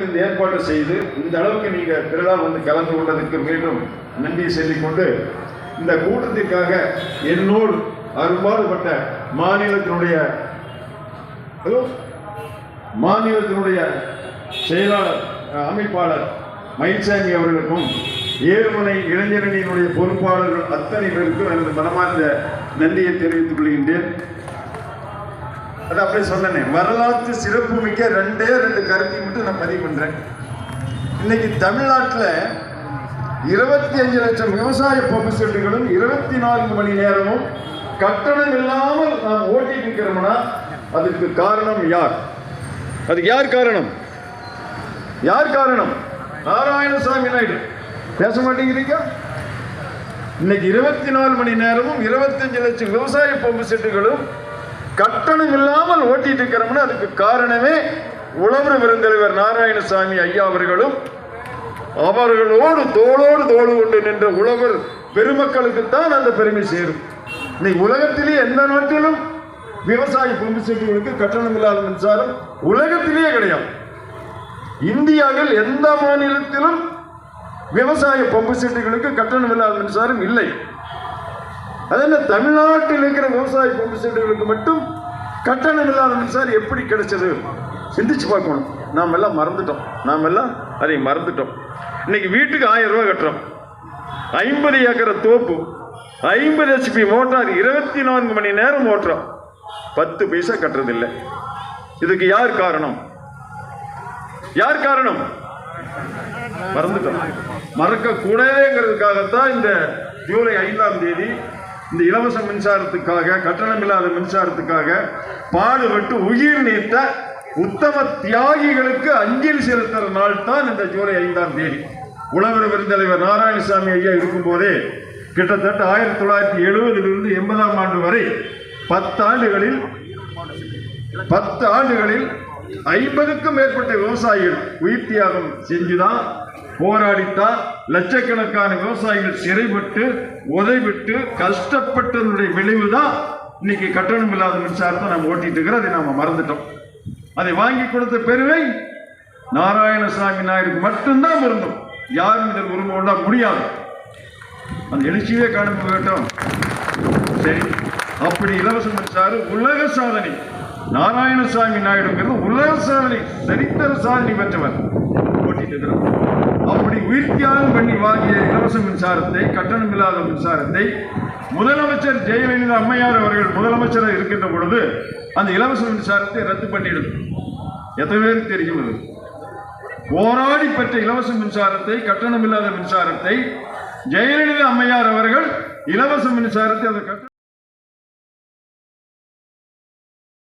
அளவுக்கு இந்த ஏற்பாட்டை செய்து இந்த அளவுக்கு நீங்க திருவிழா வந்து கலந்து கொண்டதுக்கு மீண்டும் நன்றி சொல்லிக்கொண்டு இந்த கூட்டத்திற்காக என்னோடு அரும்பாடுபட்ட மாநிலத்தினுடைய ஹலோ மாநிலத்தினுடைய செயலாளர் அமைப்பாளர் மயில்சாமி அவர்களுக்கும் ஏழுமலை இளைஞரணியினுடைய பொறுப்பாளர்கள் அத்தனை பேருக்கும் எனது மனமார்ந்த நன்றியை தெரிவித்துக் கொள்கின்றேன். அது அப்படியே சொன்னேன் வரலாற்று சிறப்பு மிக்க ரெண்டே ரெண்டு கருத்தை மட்டும் நான் பதிவு பண்ணுறேன் இன்னைக்கு தமிழ்நாட்டில் இருபத்தி அஞ்சு லட்சம் விவசாய பம்பு செட்டுகளும் இருபத்தி நான்கு மணி நேரமும் கட்டணம் இல்லாமல் நாம் ஓட்டிட்டு இருக்கிறோம்னா அதுக்கு காரணம் யார்? அதுக்கு யார் காரணம்? யார் காரணம்? நாராயணசாமி நாயுடு. பேச மாட்டேங்கிறீங்க? இன்னைக்கு இருபத்தி நாலு மணி நேரமும் இருபத்தஞ்சு லட்சம் விவசாய பம்பு செட்டுகளும் கட்டணம் இல்லாமல் ஓட்டிட்டு இருக்கிறோம்னா அதுக்கு காரணமே உழவர் விருந்தலைவர் நாராயணசாமி ஐயா அவர்களும் அவர்களோடு தோளோடு தோடு கொண்டு நின்ற உழவர் பெருமக்களுக்கு தான் அந்த பெருமை சேரும். இன்னைக்கு உலகத்திலே எந்த நாட்டிலும் விவசாய பம்பு செட்டுகளுக்கு கட்டணம் இல்லாத மின்சாரம் உலகத்திலேயே கிடையாது. இந்தியாவில் எந்த மாநிலத்திலும் விவசாய பம்பு செட்டுகளுக்கு கட்டணம் இல்லாத மின்சாரம் இல்லை. அதனால் தமிழ்நாட்டில் இருக்கிற விவசாய பம்பு செட்டுகளுக்கு மட்டும் கட்டணம் இல்லாத மின்சாரம் எப்படி கிடைச்சது? சிந்திச்சு பார்க்கணும். நாம் எல்லாம் மறந்துட்டோம். நாம் எல்லாம் அதை மறந்துட்டோம். இன்னைக்கு வீட்டுக்கு ஆயிரம் ரூபாய் கட்டுறோம். ஐம்பது ஏக்கரை தோப்பு ஐம்பது ஹெச்பி மோட்டார் இருபத்தி நான்கு மணி நேரம் ஓட்டுறோம். பத்து பைசா கட்டுறதில்லை. இதுக்கு யார் காரணம்? யார் காரணம்? மறந்துட்டோம். மறக்க கூடாதுங்கிறதுக்காகத்தான் இந்த ஜூலை ஐந்தாம் தேதி இந்த இலவச மின்சாரத்துக்காக கட்டணம் இல்லாத மின்சாரத்துக்காக பாடுபட்டு உயிர் நீத்த உத்தம தியாகிகளுக்கு அஞ்சலி செலுத்துகிற நாள் தான் இந்த ஜூலை ஐந்தாம் தேதி. உழவர் விருந்தலைவர் நாராயணசாமி ஐயா இருக்கும்போதே கிட்டத்தட்ட ஆயிரத்தி தொள்ளாயிரத்தி எழுபதிலிருந்து எண்பதாம் ஆண்டு வரை பத்தாண்டுகளில் பத்து ஆண்டுகளில் ஐம்பதுக்கும் மேற்பட்ட விவசாயிகள் உயிர் தியாகம் செஞ்சுதான் போராடித்தான் லட்சக்கணக்கான விவசாயிகள் சிறைப்பட்டு உதைவிட்டு கஷ்டப்பட்டதனுடைய விளைவு தான் இன்னைக்கு கட்டணம் இல்லாத மின்சாரத்தை நம்ம ஓட்டிட்டு இருக்கிறோம். அதை நாம மறந்துட்டோம். அதை வாங்கி கொடுத்த பெருமை நாராயணசாமி நாயுடுக்கு மட்டும்தான் இருந்தோம் யாரும் இதில் உரிமை கொண்டா முடியாது. அந்த எழுச்சியே காணும் கேட்டோம் சரி அப்படி இலவச மின்சாரம் உலக சாதனை. நாராயணசாமி நாயுடுங்கிறது உலக சாதனை. சரித்திர சாதனை பெற்றவர். ஓட்டிட்டு இருக்கிறோம் அப்படி உயிர் தியாகம் பண்ணி வாங்கிய இலவச மின்சாரத்தை கட்டணம் இல்லாத மின்சாரத்தை முதலமைச்சர் ஜெயலலிதா அம்மையார் அவர்கள் முதலமைச்சராக இருக்கின்ற பொழுது அந்த இலவச மின்சாரத்தை ரத்து பண்ணிடும். எத்தனை பேருக்கு தெரியும் அது? போராடி பெற்ற இலவச மின்சாரத்தை கட்டணம் இல்லாத மின்சாரத்தை ஜெயலலிதா அம்மையார் அவர்கள் இலவச மின்சாரத்தை அதை கட்ட